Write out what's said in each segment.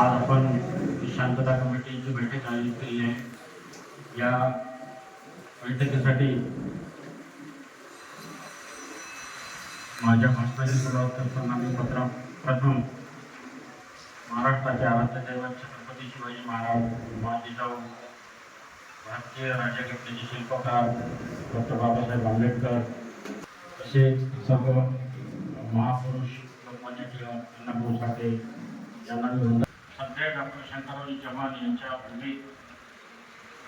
आज आपण शांतता कमिटीची बैठक आयोजित केली आहे या बैठकीसाठी माझ्या भाषणाची सुरुवात करताना मी पत्र प्रथम महाराष्ट्राचे आराध्य दैवत छत्रपती शिवाजी महाराज माजी जाऊ भारतीय राज्यघटनेचे शिल्पकार, डॉक्टर बाबा बाबासाहेब आंबेडकर तसेच सर्व महापुरुष, लोकमान्य टिळक साठे यांना मी वंदन डॉक्टर शंकरराव चव्हाण यांच्या भूमीत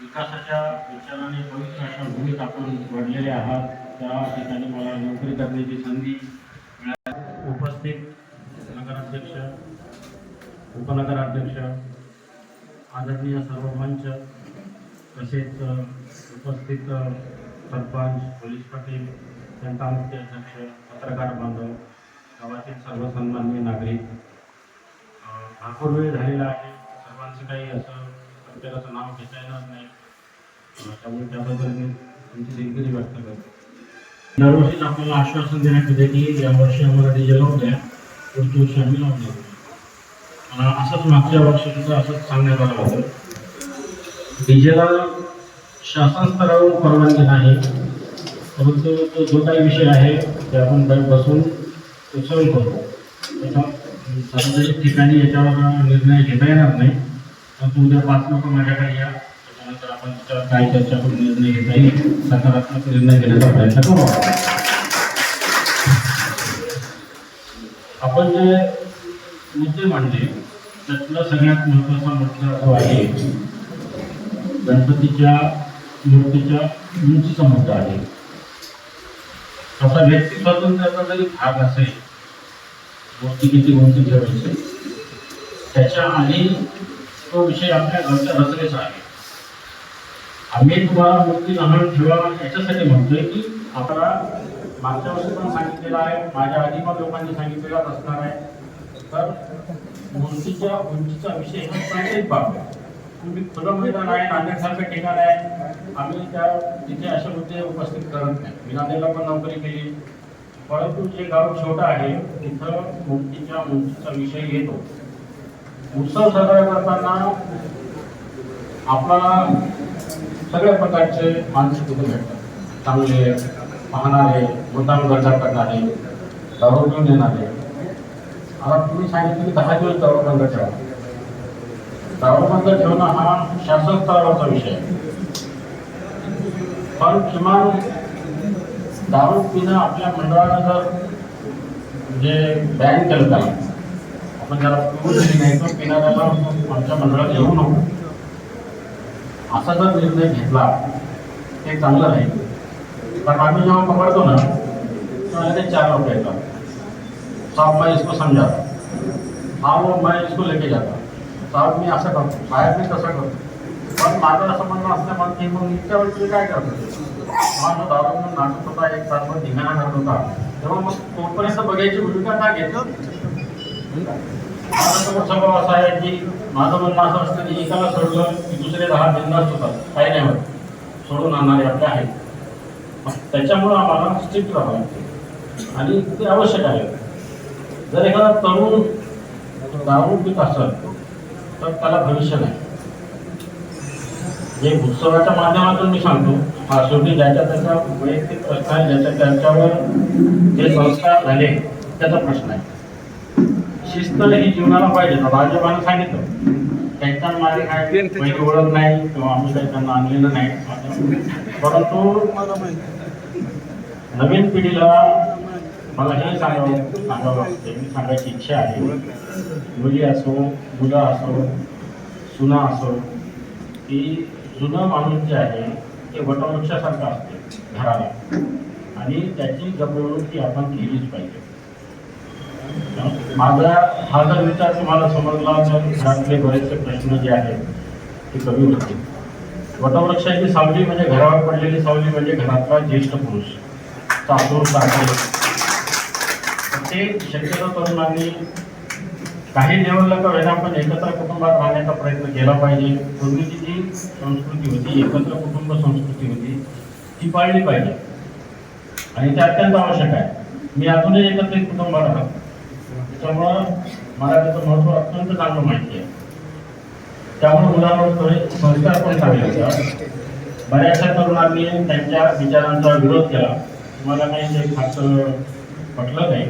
विकासाच्या विचाराने पवित्र अशा भूमीत आपण वाढलेले आहात. त्या ठिकाणी मला नोकरी करण्याची संधी मिळाली. उपस्थित नगराध्यक्ष उपनगराध्यक्ष आदरणीय सर्व मंच तसेच उपस्थित सरपंच पोलीस पाटील जनता मुख्य अध्यक्ष पत्रकार बांधव गावातील सर्वसन्मान्य नागरिक अ, वेळ झालेला आहे. सर्वांचं काही असं प्रत्येकाचं नाव घेता येणार नाही. त्यामुळे त्याबद्दल मी तुमची दिलगिरी व्यक्त करतो. दरवर्षीच आपल्याला आश्वासन देण्यात येते की यावर्षी आम्हाला डिझेल लावून द्या. पुढच्या वर्षी आम्ही लावून द्या मला असंच मागच्या वर्षी असंच सांगण्यात आलं होतं. डीजेला शासन स्तरावरून परवानगी नाही. परंतु तो जो काही विषय आहे ते आपण बसून तो करतो त्याच्या त्याचा सार्वजनिक ठिकाणी याच्यावर निर्णय घेता येणार नाही पण उद्या पाच लोक माझ्याकडे या त्याच्यानंतर आपण त्याच्यावर काय चर्चा करून निर्णय घेता येईल सकारात्मक निर्णय घेण्याचा प्रयत्न करू. आपण जे मुद्दे मांडले त्यातला सगळ्यात महत्त्वाचा मुद्दा जो आहे गणपतीच्या मूर्तीच्या उंचीचा मुद्दा आहे. असा व्यक्ती स्वातंत्र्याचा जरी भाग असेल किती उंची ठेवायची त्याच्या आधी तो विषय आपल्या घरच्या रचनेचा आहे. आम्ही तुम्हाला मूर्ती लहान ठेवा याच्यासाठी म्हणतोय की आपला मागच्या वर्षी पण सांगितलेलं आहे माझ्या आधी पण लोकांनी सांगितलेलाच असणार आहे. तर मूर्तीच्या उंचीचा विषय हा प्राथमिक बाब आहे. तुम्ही खुलं मैदान आहे नांदेडसारखं ठिकाण आहे. आम्ही त्या तिथे अशा मुद्दे उपस्थित करत नाही. मी नांदेडला पण नोकरी केली. परंतु जे गाव छोटं आहे तिथं मूर्तीच्या मुक्तीचा विषय येतो. उत्सव साजरा करताना आपल्याला सगळ्या प्रकारचे माणसं तिथे भेटतात. चांगले पाहणारे मुद्दाम गरजा करणारे दारू घेऊन येणारे. आता तुम्ही सांगितलं की दहा दिवस दारू ठेवा दारू ठेवणं हा शासन स्तरावरचा विषय आहे. पण किमान दारू पिणं आपल्या मंडळानं जर म्हणजे बॅन केलं त्याला आपण जरा पिऊ दिली नाही तर पिणाऱ्याला आमच्या मंडळात येऊ नको असा जर निर्णय घेतला ते चांगलं राहील कारण आम्ही जेव्हा पकडतो ना तेव्हा ते चार लोक येतात. साहब मैं इसको समझाता हाँ वो मैं इसको लेके जाता साहब मी असं करतो साहेब मी तसं करतो. पण माझं असं म्हणणं असल्यामुळे की मग इतक्या वेळी काय करतो? माझा दारू म्हणून नाटक होता एक चांगला धिंगाणा करत होता. तेव्हा मग तोपर्यंत बघायची भूमिका का घेतो माझा समोर स्वभाव असा आहे की माझं म्हणणं असं असतं की एकाला सोडलं की दुसरे दहा बिंदास्त होतात. काही नाही होत. सोडून आणणारे आपले आहेत. मग त्याच्यामुळं आम्हाला स्ट्रिक्ट राहावं लागते. आणि ते आवश्यक आहे. जर एखादा तरुण दारू पित असेल तर त्याला भविष्य नाही. हे उत्सवाच्या माध्यमातून मी सांगतो. हा शेवटी ज्याच्या त्याचा वैयक्तिक प्रश्न आहे ज्याच्या त्याच्यावर जे संस्कार झाले त्याचा प्रश्न आहे. शिस्त ही जीवनाला पाहिजे. भाजपानं सांगितलं त्यांच्या मागे काय पहिली ओळख नाही किंवा आम्ही काही त्यांना आणलेलं नाही. परंतु नवीन पिढीला मला हे सांगावं सांगावं लागते. मी सांगायची इच्छा आहे. मुली असो मुलं असो सुना असो की जुनं माणूस जे आहे ते वटवृक्षासारखं असते घराला. आणि त्याची जपवणूक ही आपण केलीच पाहिजे. माझा हा जर विचार तुम्हाला समजला तर घरातले बरेचसे प्रश्न जे आहेत ते कमी होतील. वटवृक्षाची सावली म्हणजे घरावर पडलेली सावली म्हणजे घरातला ज्येष्ठ पुरुष सासूर सासरे. ते शक्यतो तरुणांनी काही लेवलला का वेळा पण एकत्र कुटुंबात राहण्याचा प्रयत्न केला पाहिजे. पूर्वीची जी संस्कृती होती एकत्र कुटुंब संस्कृती होती ती पाळली पाहिजे. आणि ते अत्यंत आवश्यक आहे. मी अजूनही एकत्रित कुटुंब राहतो. त्याच्यामुळं मला त्याचं महत्त्व अत्यंत चांगलं माहिती आहे. त्यामुळे मुलांवर थोडे संस्कार पण चांगले होते बऱ्याचशा तरुणांनी त्यांच्या विचारांचा विरोध केला. मला काही ते खास पटलं नाही.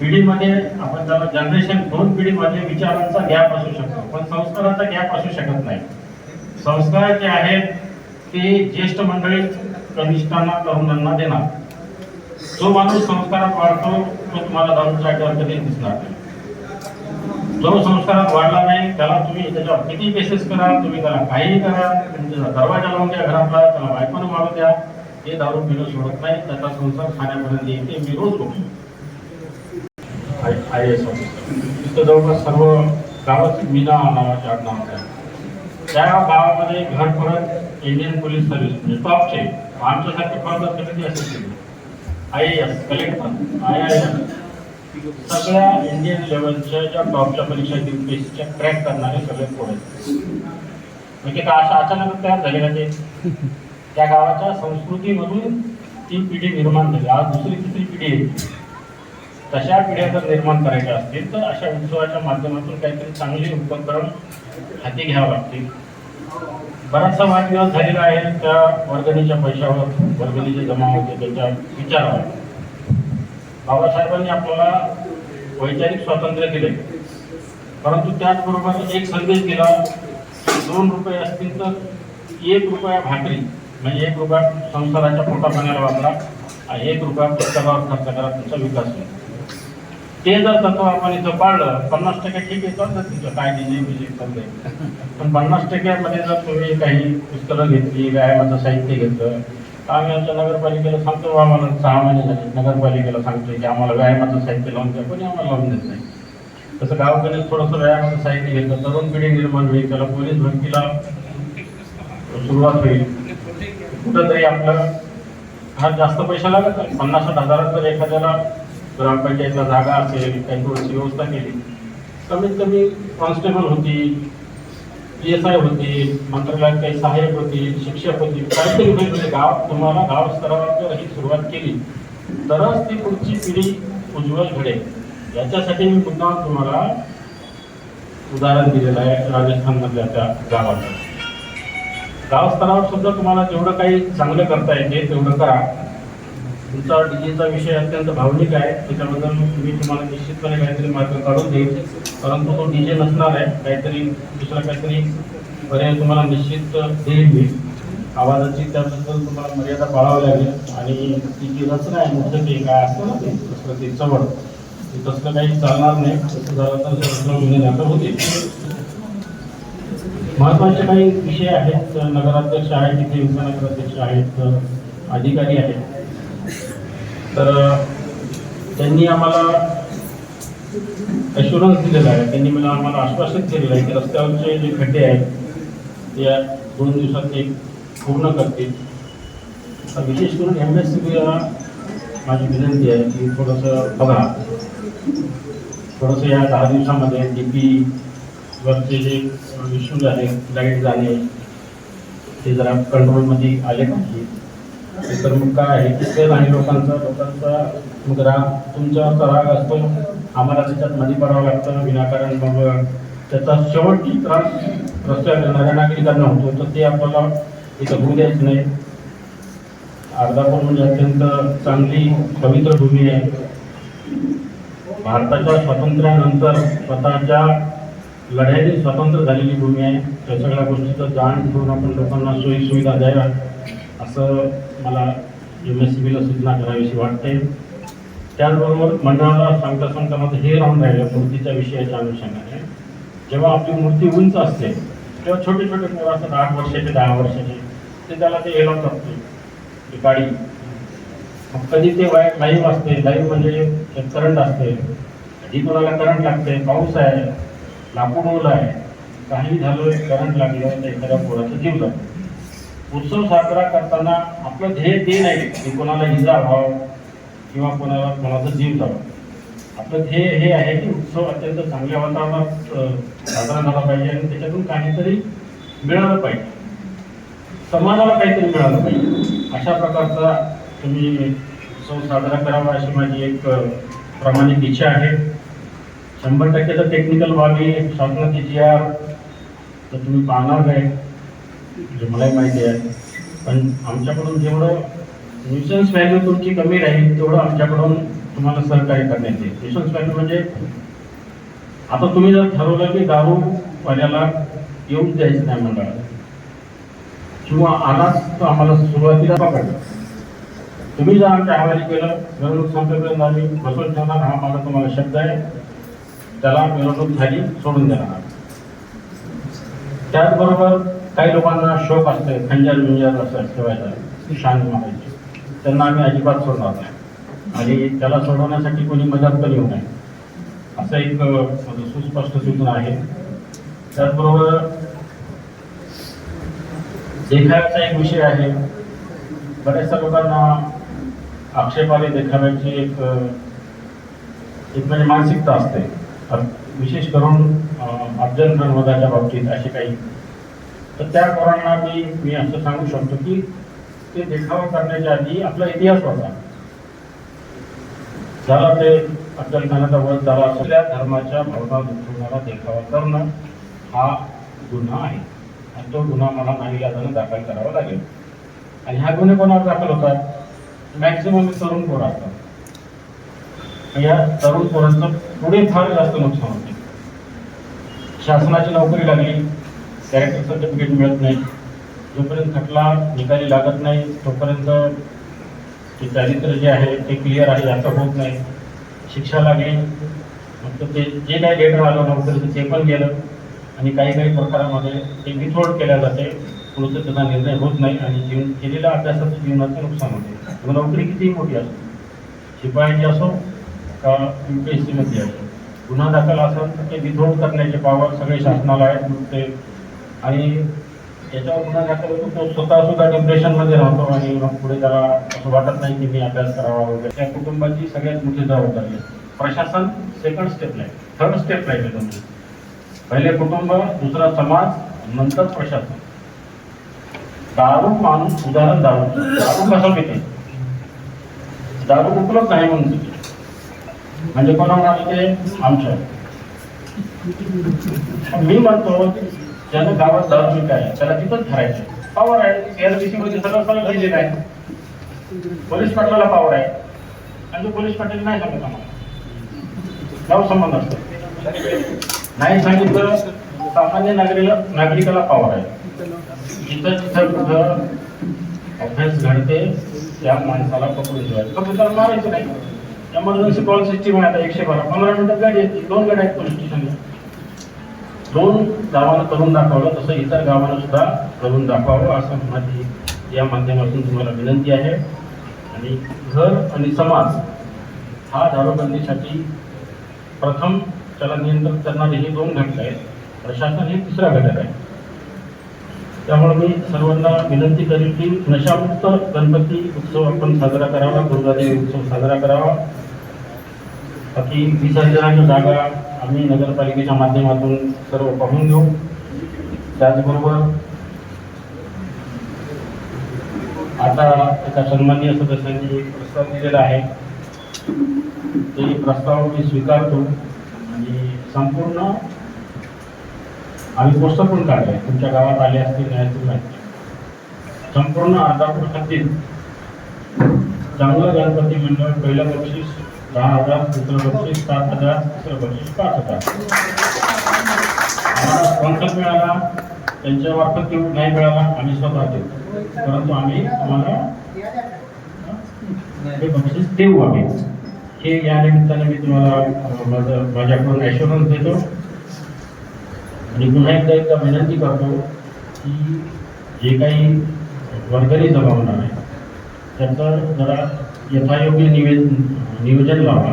पिढीमध्ये आपण त्याला जनरेशन दोन पिढीमध्ये विचारांचा गॅप असू शकतो. पण संस्काराचा गॅप असू शकत नाही. संस्कार जे आहेत ते ज्येष्ठ मंडळी कनिष्ठांना तरुणांना देणार. जो माणूस संस्कारात वाढतो तो तुम्हाला दारूच्या अड्ड्यावर कधी दिसणार नाही. जो संस्कारात वाढला नाही त्याला तुम्ही त्याच्यावर किती केसेस करा तुम्ही त्याला काहीही करा तुमचा दरवाजा लावून द्या घरातला त्याला बायकोनं वाढू द्या ते दारू पिणं सोडत नाही त्याचा संसार खाण्यापर्यंत ते मी रोज बघतो. आय आय एस ऑफिसर तिथं जवळपास सर्व गावात मीना नावाचे आडनाव आहे. त्या गावामध्ये घर परत इंडियन पोलीस सर्व्हिस म्हणजे टॉपचे आमच्यासाठी फर्म कधी असेल I S collector I I S सगळ्या इंडियन लेवलच्या ज्या टॉपच्या परीक्षा युपीएससीच्या क्रॅक करणारे सगळे पोरं आहेत. म्हणजे का अशा अचानक तयार झाले का ते? त्या गावाच्या संस्कृतीमधून ती पिढी निर्माण झाली. आज दुसरी तिसरी पिढी आहे. तशा पिढ्या जर निर्माण करायच्या असतील तर अशा उत्सवाच्या माध्यमातून काहीतरी चांगले उपक्रम हाती घ्यावं लागतील. बराचसा वादविवाद झालेला आहे. त्या वर्गणीच्या पैशावर वर्गणीचे जमा होते त्याच्या विचारावर. बाबासाहेबांनी आपल्याला वैचारिक स्वातंत्र्य दिले. परंतु त्याचबरोबर एक संदेश दिला दोन रुपये असतील तर एक रुपया भाकरी म्हणजे एक रुपया संसाराच्या पोटा पाण्याला वापरा आणि एक रुपया पुस्तकावर खर्च करा तुमचा विकास होईल. ते जर तत्व आपण इथं पाळलं पन्नास टक्के ठीक आहे चालतं तिथं काय डीजे म्हणजे बिजे पण पन्नास टक्क्यामध्ये जर तुम्ही काही पुस्तकं घेतली व्यायामाचं साहित्य घेतलं आम्ही आमच्या नगरपालिकेला सांगतो आम्हाला सहा महिने झाले. नगरपालिकेला सांगतोय की आम्हाला व्यायामाचं साहित्य लावून द्या. कोणी आम्हाला लावून देत नाही. तसं गावकडे थोडंसं व्यायामाचं साहित्य घेतलं तरुण पिढी निर्माण होईल त्याला पोलीस भरतीला सुरुवात होईल. कुठंतरी आपलं हा जास्त पैसा लागत नाही. पन्नास साठ हजारात जर एखाद्याला ग्रामपंचायतला जागा असेल काही थोडीशी व्यवस्था केली. कमीत कमी कॉन्स्टेबल होतील पी एस आय होतील मंत्रालयात काही सहाय्यक होतील शिक्षक होतील काहीतरी होईल म्हणजे गाव तुम्हाला गाव स्तरावर जर ही सुरुवात केली. तरच ती पुढची पिढी उज्ज्वल घडेल. याच्यासाठी मी पुन्हा तुम्हाला उदाहरण दिलेलं आहे राजस्थानमधल्या त्या गावाचं. गाव स्तरावर सुद्धा तुम्हाला जेवढं काही चांगलं करता येते तेवढं करा. तुमचा डीजेचा विषय अत्यंत भावनिक आहे. त्याच्याबद्दल मी तुम्हाला निश्चितपणे काहीतरी मार्ग काढून देईल परंतु तो डीजे नसणार आहे. काहीतरी दुसरा काहीतरी पर्याय तुम्हाला निश्चित देईल मी. आवाजाची त्याबद्दल तुम्हाला मर्यादा पाळावी लागेल. आणि ती जी रचना आहे मुख्य ते काय असतं ना ते तसं ते चवड ते तसलं काही चालणार नाही. तसं झालं तर सगळं म्हणजे नाटक होते. महत्त्वाचे काही विषय आहेत. नगराध्यक्ष आहेत तिथे उपनगराध्यक्ष आहेत अधिकारी आहेत. तर त्यांनी आम्हाला अशुरन्स दिलेला आहे. त्यांनी मला आम्हाला आश्वासित केलेलं आहे की रस्त्यावरचे जे खड्डे आहेत ते दोन दिवसात ते पूर्ण करतील. तर विशेष करून एम एस सी बीला माझी विनंती आहे की थोडंसं बघा. थोडंसं या दहा दिवसामध्ये डी पी वरचे जे इश्यूज आहेत लाइट झाले ते जरा कंट्रोलमध्ये आले पाहिजे. तर मग काय आहे की ते नाही लोकांचा लोकांचा मग राग तुमच्यावरचा राग असतो आम्हाला त्याच्यात मधी पडावं लागतं विनाकारण मग त्याचा शेवटची त्रास रस्त्यावर येणाऱ्या नागरिकांना होतो तर ते आपल्याला इथं होऊ द्यायचं नाही. अर्धापूर म्हणजे अत्यंत चांगली पवित्र भूमी आहे. भारताच्या स्वातंत्र्यानंतर स्वतःच्या लढ्याने स्वतंत्र झालेली भूमी आहे. त्या सगळ्या गोष्टीचं जाण ठेवून आपण लोकांना सोयी सुविधा द्याव्या असं मला एम एस सी बीला सूचना करावीशी वाटते. त्याचबरोबर मंडळाला सांगता सांगता माझं हे राहून राहिलं मूर्तीच्या विषयाच्या अनुषंगाने. जेव्हा आपली मूर्ती उंच असते तेव्हा छोटे छोटे पोरं असतात आठ वर्षाचे दहा वर्षाचे ते त्याला ते हेलवतात असते गाडी कधी ते वाय लाईव्ह असते लाईव्ह म्हणजे करंट असते. कधी कोणाला करंट लागते पाऊस आहे लाकूड ओला आहे काही झालं करंट लागलं तर एखाद्या पोराचा जीव जातो. उत्सव साजरा करताना आपलं ध्येय ते नाही की कोणाला इजा व्हावं किंवा कोणाला कोणाचा जीव जावं. आपलं ध्येय हे आहे की उत्सव अत्यंत चांगल्या वातावरणात साजरा झाला पाहिजे आणि त्याच्यातून काहीतरी मिळालं पाहिजे. समाजाला काहीतरी मिळालं पाहिजे. अशा प्रकारचा तुम्ही उत्सव साजरा करावा अशी माझी एक प्रामाणिक इच्छा आहे. शंभर टक्के तर टेक्निकल बाबी शासनाची जी आर तर तुम्ही पाहणार नाही. जे मलाही माहिती आहे. पण आमच्याकडून जेवढं न्यूसन्स व्हॅल्यू तुमची कमी राहील तेवढं आमच्याकडून तुम्हाला सहकार्य करण्यात येईल. न्यूसन्स व्हॅल्यू म्हणजे आता तुम्ही जर ठरवलं की दारूवाल्याला येऊन द्यायचं नाही मंडळात किंवा आलाच तर आम्हाला सुरुवातीला पकडलं. तुम्ही जर आमच्या हवाली केलं मिरवणूक संपेपर्यंत आम्ही बसून ठेवणार हा माझा तुम्हाला शब्द आहे. त्याला मिरवणूक झाली सोडून देणार. त्याचबरोबर काही लोकांना शोक असते खंजर मिंजर असं ठेवायचा शांत मागायची त्यांना आम्ही अजिबात सोडणार नाही. आणि त्याला सोडवण्यासाठी कोणी मदत पण येऊ नये. असं एक सुस्पष्ट सूचना आहे. त्याचबरोबर देखाव्याचा एक विषय आहे. बऱ्याचशा लोकांना आक्षेपाने देखाव्याची एक एक म्हणजे मानसिकता असते. विशेष करून अफजल नर्मदाच्या बाबतीत असे काही तर त्या पोरांना मी मी असं सांगू शकतो की ते देखावा करण्याच्या आधी आपला इतिहास होता झाला ते अफजल खानाचा वध झाला असल्या धर्माच्या भावना दुखवणारा देखावा करणं हा गुन्हा आहे. आणि तो गुन्हा मला नाईलाजानं दाखल करावा लागेल. आणि ह्या गुन्हे कोणावर दाखल होतात मॅक्सिमम तरुण पोरं असतात या तरुण पोरांचं पुढे फार जास्त नुकसान होते. शासनाची नोकरी लागली. कॅरेक्टर सर्टिफिकेट मिळत नाही. जोपर्यंत खटला निकाली लागत नाही तोपर्यंत ते चारित्र जे आहे ते क्लिअर आहे याचं होत नाही. शिक्षा लागली. मग तर ते जे काही लेटर आलं नोकरीचं ते पण गेलं. आणि काही काही प्रकारामध्ये ते विथोड केल्या जाते. पुढचं त्याचा निर्णय होत नाही. आणि जीवन केलेल्या अभ्यासाचं जीवनाचं नुकसान होते. मग नोकरी कितीही मोठी असो शिपायाची असो का यू पी एस सीमध्ये असो. गुन्हा दाखल असेल तर ते विथोड करण्याचे पावर सगळे शासनाला आहेत. मग ते आणि त्याच्यावर पुन्हा दाखल होतो तो स्वतः सुद्धा डिप्रेशनमध्ये राहतो आणि मग पुढे त्याला असं वाटत नाही की मी अभ्यास करावा वगैरे. त्या कुटुंबाची सगळ्यात मोठी जबाबदारी प्रशासन सेकंड स्टेपला आहे. थर्ड स्टेपला आहे तुम्ही पहिले कुटुंब दुसरा समाज नंतर प्रशासन. दारू माणूस उदाहरण दारू. दारू कसं पिते? दारू उपलब्ध नाही म्हणून पिते. म्हणजे कोणाला ते? आमच्या मी म्हणतो ज्यानं गावात दारू आहे त्याला तिथंच धरायचं. पावर आहे. एलबीसी मध्ये सगळं सगळं लिहिलेलं आहे. पोलीस पाटलाला पावर आहे. आणि तो पोलीस पाटील नाही सांगत आम्हाला. गाव संबंध असतो. नाही सांगितलं सामान्य नागरिकाला नागरिकाला पावर आहे. जिथं जिथं कुठं अभ्यास घडते त्या माणसाला पकडून ठेवायचं. फक्त त्याला मारायचं नाही. एमर्जन्सी कॉल सिस्टीम आहे आता एकशे बारा. पंधरा मिनिटात गाडी येते. दोन गाड्या आहेत पोलीस स्टेशनला दोन गावानं करून दाखवलं तसं इतर गावानं सुद्धा करून दाखवावं असं माझी या माध्यमातून तुम्हाला विनंती आहे. आणि घर आणि समाज हा दारूबंदीसाठी प्रथम त्याला नियंत्रण करणारे हे दोन घटक आहेत. प्रशासन हे तिसरा घटक आहे. त्यामुळे मी सर्वांना विनंती करेन की नशामुक्त गणपती उत्सव आपण साजरा करावा दुर्गादेवी उत्सव साजरा करावा. बाकी विसर्जनाच्या जागा आम्ही नगरपालिकेच्या माध्यमातून सर्व पाहून घेऊ. त्याचबरोबर आता एका सन्माननीय सदस्यांनी एक प्रस्ताव दिलेला आहे. ते प्रस्ताव मी स्वीकारतो आणि संपूर्ण आम्ही पोस्टर पण काढले तुमच्या गावात आले असतील नाही असतील माहिती संपूर्ण अर्धापूर खातील चांगलं गणपती मंडळ पहिलं बक्षीस दहा हजार दुसरं बक्षीस सात हजार तिसरं बक्षीस पाच हजार. आम्हाला स्पॉन्सर मिळाला त्यांच्या मार्फत देऊ नाही मिळाला आम्ही स्वतः देऊ. परंतु आम्ही तुम्हाला हे? बक्षीस देऊ आम्ही. हे या निमित्ताने मी तुम्हाला अं, माझं माझ्याकडून ॲश्युरन्स देतो. आणि पुन्हा एकदा एकदा विनंती करतो की जे काही वर्गणी जमा होणार आहे त्याचं जरा यथायोग्य निवेदन नियोजन लावा.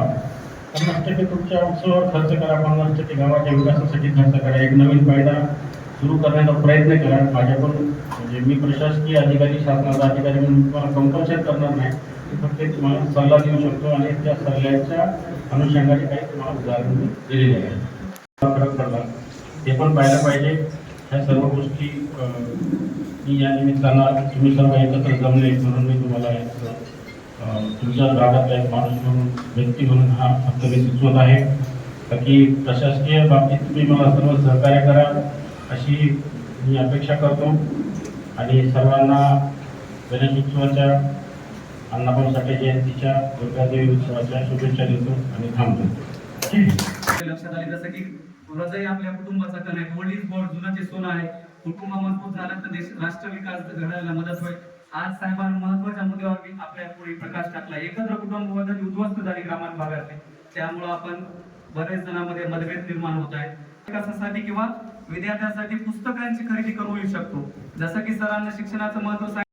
पन्नास टक्के तुमच्या उत्सवावर खर्च करा पन्नास टक्के गावाच्या विकासासाठी खर्च करा. एक नवीन कायदा सुरू करण्याचा प्रयत्न करा. माझ्याकडून म्हणजे मी प्रशासकीय अधिकारी शासनाचा अधिकारी म्हणून तुम्हाला कंपल्शन करणार नाही. फक्त तुम्हाला सल्ला देऊ शकतो आणि त्या सल्ल्याच्या अनुषंगाने काही तुम्हाला उदाहरण मी दिलेले आहे. फरक पडला. ते पण पाहायला पाहिजे. ह्या सर्व गोष्टी मी या निमित्तानं तुम्ही सर्व एकत्र जमले म्हणून मी तुम्हाला एक तुमच्या भागातला एक माणूस म्हणून व्यक्ती म्हणून हा फक्त मी सुचवत आहे. बाकी प्रशासकीय बाबतीत तुम्ही मला सर्व सहकार्य करा अशी मी अपेक्षा करतो. आणि सर्वांना गणेश उत्सवाच्या अण्णाभाऊ साठे जयंतीच्या दुर्गादेवी उत्सवाच्या शुभेच्छा देतो आणि थांबतो. लक्षात आले जसं की हृदय आपल्या कुटुंबाचा कण आहे. वडील बोर्ड जुनाचे सोनं आहे. कुटुंब मजबूत झालं तर देश राष्ट्र विकास घडायला मदत होईल. आज साहेबांनी महत्त्वाच्या मुद्द्यावर आपल्या पुढे प्रकाश टाकला. एकत्र कुटुंब पद्धती उद्ध्वस्त झाली ग्रामीण भागातली त्यामुळं आपण बरेच जणांमध्ये मतभेद निर्माण होत आहेत. विकासासाठी किंवा विद्यार्थ्यांसाठी पुस्तकांची खरेदी करू शकतो. जसं की सरांना शिक्षणाचं महत्त्व